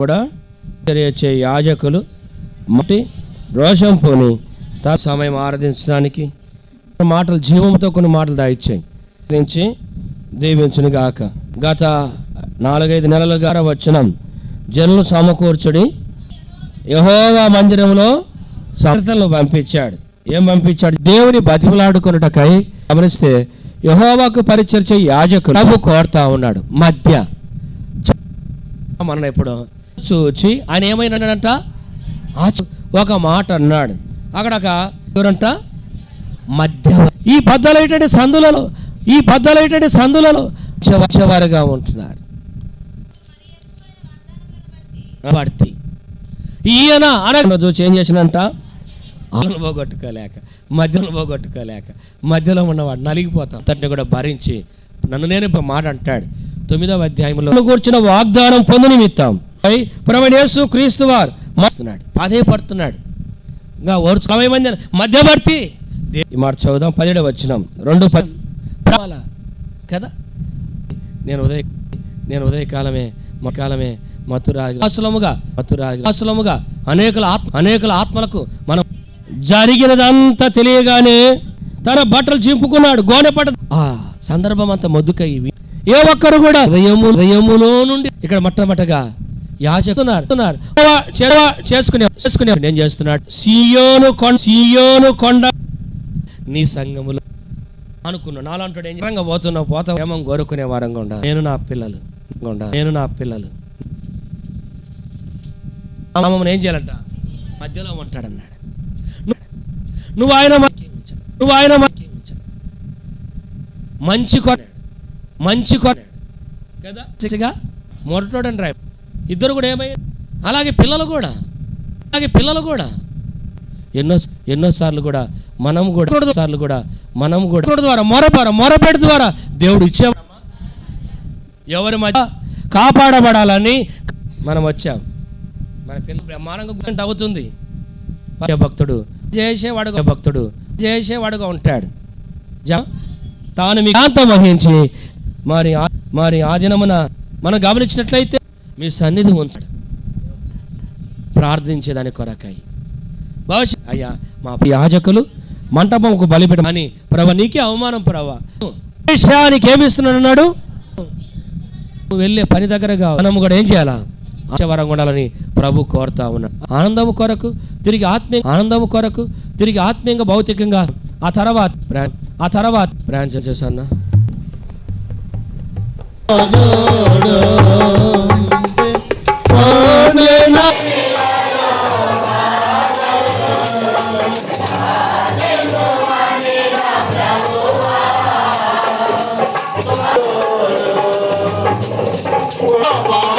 కూడా తెలియచే యాజకులు మట్టి రోషం పోని తా సమయం ఆరాధించడానికి మాటలు జీవంతో కొన్ని మాటలు దాయిచ్చాయి. నుంచి దీవించును గాక. గత నాలుగైదు నెలలుగా వచ్చిన జనులు సమకూర్చుడి యహోవా మందిరంలో సంతలు పంపించాడు. ఏం పంపించాడు? దేవుని బతిమలాడుకున్నటకై గమనిస్తే యహోవాకు పరిచర్చే యాజకులు ప్రభు కోరుతా ఉన్నాడు. మధ్య మనం ఇప్పుడు చూచి ఆయన ఏమైనాడంట? ఒక మాట అన్నాడు. అక్కడ ఒక ఎవరంట? మధ్య ఈ బద్దలైనటువంటి సందులలో ఈ బద్దలైనటువంటి సందులలో వచ్చేవారుగా ఉంటున్నారు. పడితే ఈయన అనగా చూసి ఏం చేసినంట? ఆలను పోగొట్టుకోలేక మధ్యలో పోగొట్టుకోలేక మధ్యలో ఉన్నవాడు నలిగిపోతాం. తట్ని కూడా భరించి నన్ను నేను మాట అంటాడు. తొమ్మిదవ అధ్యాయంలో కూర్చున్న వాగ్దానం పొందు నిమిత్తం ప్రవణేశు క్రీస్తు వారు మస్తున్నాడు. పదే పడుతున్నాడు. ఇంకా ఓర్చు నలభై మంది మధ్యవర్తి. మాట చదువుదాం. పదిహేడు వచ్చినాం రెండు పది కదా? నేను ఉదయ నేను ఉదయకాలమే మా కాలమే మతురాగి అసలముగా అనేకుల ఆత్మ అనేకుల ఆత్మలకు మనం జరిగినదంతా తెలియగానే తన బట్టలు చింపుకున్నాడు. గోనె పట్ట ఆ సందర్భం అంతా మొద్దుకయ్యి ఏ ఒక్కరు కూడా హృదయము హృదయములో నుండి ఇక్కడ మొట్టమొదటగా యాచకున్నారు చేసుకునే చేసుకునే ఏం చేస్తున్నాడు? సియోను కొండ సియోను కొండ నీ సంఘములు అనుకున్నా నాలంటాడు ఏం రంగ పోతున్నావు పోతా ఏమో కోరుకునే వారంగా ఉండాలి. నేను నా పిల్లలు నేను నా పిల్లలు మమ్మల్ని ఏం చేయాలంట? మధ్యలో ఉంటాడన్నాడు. నువ్వు ఆయన నువ్వు ఆయన మంచి కొన్నాడు మంచి కొన్నాడు కదా? మొరటోడని రాయి ఇద్దరు కూడా ఏమయ్యారు? అలాగే పిల్లలు కూడా. అలాగే పిల్లలు కూడా. ఎన్నో ఎన్నో సార్లు కూడా మనం కూడా సార్లు కూడా మనం కూడా. ద్వారా మొరపర మొరపెడు ద్వారా దేవుడు ఇచ్చే ఎవరి మధ్య కాపాడబడాలని మనం వచ్చాం. మన పిల్లలు బ్రహ్మాండంగా గుంట అవుతుంది. భక్తుడు. చేసేవాడుగా భక్తుడు. చేసేవాడుగా ఉంటాడు. జ- తాను మీ కాంతం వహించి మరి మరి ఆ దినమున మనం గమనించినట్లయితే మీ సన్నిధి ఉంచడు. ప్రార్థించేదాని కొరకాయి భవిష్యత్ అయ్యా మా యాజకులు మంటపంకు బలిపెట్ట అని ప్రభ నీకే అవమానం ప్రభా. విషయానికి ఏమిస్తున్నాడు వెళ్ళే పని దగ్గరగా మనం కూడా ఏం చేయాలా? ఆశవరం ఉండాలని ప్రభు కోరుతా ఉన్నాడు. ఆనందము కొరకు తిరిగి ఆత్మీయ ఆనందము కొరకు తిరిగి ఆత్మీయంగా భౌతికంగా ఆ తర్వాత ఆ తర్వాత ప్రయాణం చేశాను Papa.